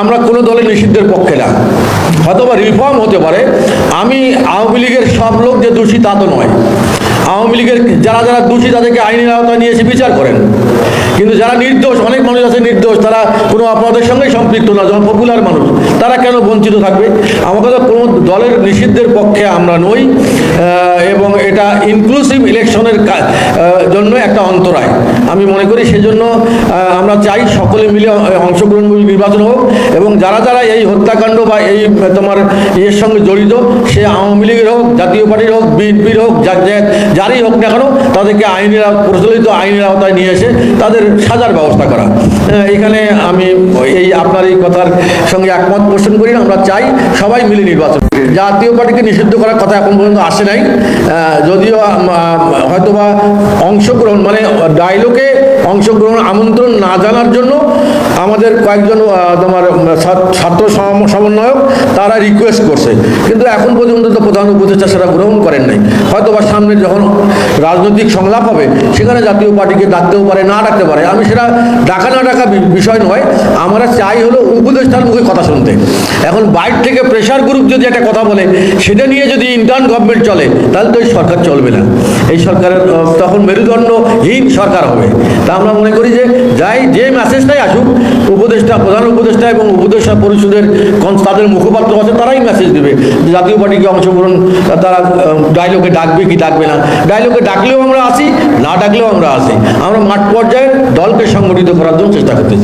আমরা কোনো দলে নিষিদ্ধের পক্ষে না। হয়তো বা রিফর্ম হতে পারে। আমি আওয়ামী লীগের সব লোক যে দোষী তা তো নয়। আওয়ামী লীগের যারা যারা দোষী, তাদেরকে আইনের আওতায় নিয়ে এসে বিচার করেন। কিন্তু যারা নির্দোষ, অনেক মানুষ আছে নির্দোষ, তারা কোনো অপরাধের সঙ্গেই সম্পৃক্ত না, যখন পপুলার মানুষ, তারা কেন বঞ্চিত থাকবে? আমাকে তো কোনো দলের নিষিদ্ধের পক্ষে আমরা নই এবং এটা ইনক্লুসিভ ইলেকশনের জন্য একটা অন্তরায়। আমি মনে করি সেজন্য আমরা চাই সকলে মিলে অ- অংশগ্রহণমূলক নির্বাচন হোক, এবং যারা যারা এই হত্যাকাণ্ড বা এই তোমার ইয়ের সঙ্গে জড়িত, সে আওয়ামী লীগের হোক, জাতীয় পার্টির হোক, বিএনপির হোক যারই হোক না কেন, তাদেরকে আইনের প্রচলিত আইনের আওতায় নিয়ে এসে তাদের সাজার ব্যবস্থা করা এখানে আমি এই আপনার এই কথার সঙ্গে একমত পোষণ করি। আমরা চাই সবাই মিলে নির্বাচন জাতীয় পার্টিকে নিষিদ্ধ করার কথা এখন পর্যন্ত আসে নাই যদিও হয়তোবা অংশগ্রহণ মানে ডায়লগে অংশগ্রহণ, আমন্ত্রণ না জানার জন্য আমাদের কয়েকজন তোমার ছাত্র সমন্বয়ক তারা রিকোয়েস্ট করছে। কিন্তু এখন পর্যন্ত তো প্রধান উপদেষ্টা সেটা গ্রহণ করেন নাই। হয়তোবা সামনে যখন রাজনৈতিক সংলাপ হবে, সেখানে জাতীয় পার্টিকে ডাকতেও পারে, না ডাকতে পারে। আমি সেটা ডাকা না ডাকা বি- বিষয় নয়, আমরা চাই হলো উপদেষ্টার মুখে কথা শুনতে। এখন বাইরে থেকে প্রেশার গ্রুপ যদি একটা কথা বলে, সেটা নিয়ে যদি ইন্টার্ন গভর্নমেন্ট চলে, তাহলে তো এই সরকার চলবে না। এই সরকারের তখন মেরুদণ্ডহীন সরকার হবে। তা আমরা মনে করি যে যাই, যে মেসেজটাই আসুক, উপদেষ্টা, প্রধান উপদেষ্টা এবং উপদেষ্টা পরিষদের তাদের মুখপাত্র আছে, তারাই মেসেজ দেবে। জাতীয় পার্টিকে অংশগ্রহণ, তারা ডায়লগে ডাকবে কি ডাকবে না। ডায়লগে ডাকলেও আমরা আসি, না ডাকলেও আমরা আসি। আমরা মাঠ পর্যায়ে দলকে সংগঠিত করার জন্য চেষ্টা করতেছি।